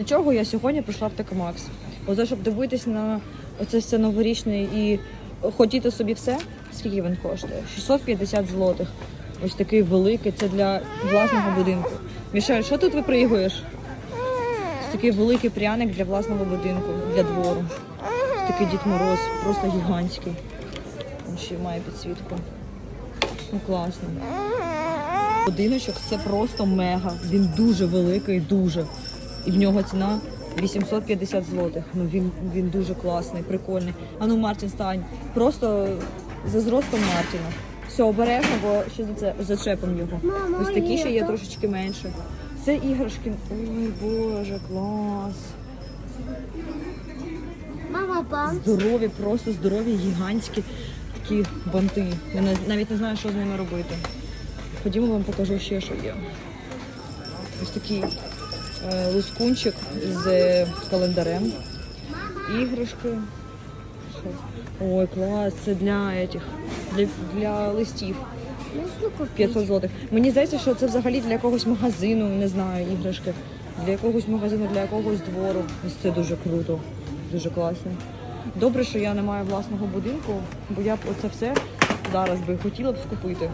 Для чого я сьогодні прийшла в Текамакс? Оце, щоб дивитись на оце все новорічне і хотіти собі все. Скільки він коштує? 650 злотих. Ось такий великий, це для власного будинку. Мішель, що тут випригуєш? Ось такий великий пряник для власного будинку, для двору. Такий Дід Мороз, просто гігантський. Він ще має підсвітку. Ну класно. Будиночок це просто мега. Він дуже великий, дуже. І в нього ціна 850 злотих. Ну він, він дуже класний, прикольний. А ну Мартін стань. Просто за зростом Мартіна. Все, обережно, бо ще за це зачепимо його. Мама, Ось такі ще є трошечки менше. Це іграшки. Ой, боже, клас. Мама, пан. Здорові, просто здорові, гігантські такі банти. Я навіть не знаю, що з ними робити. Ходімо, вам покажу ще, що є. Ось такий е, лускунчик з е, календарем. Іграшки. Ой, клас, це для этих, для, для листів. 500 злотих. Мені здається, що це взагалі для якогось магазину, не знаю, іграшки. Для якогось магазину, для якогось двору. Ось це дуже круто, дуже класно. Добре, що я не маю власного будинку, бо я б оце все зараз би хотіла б скупити.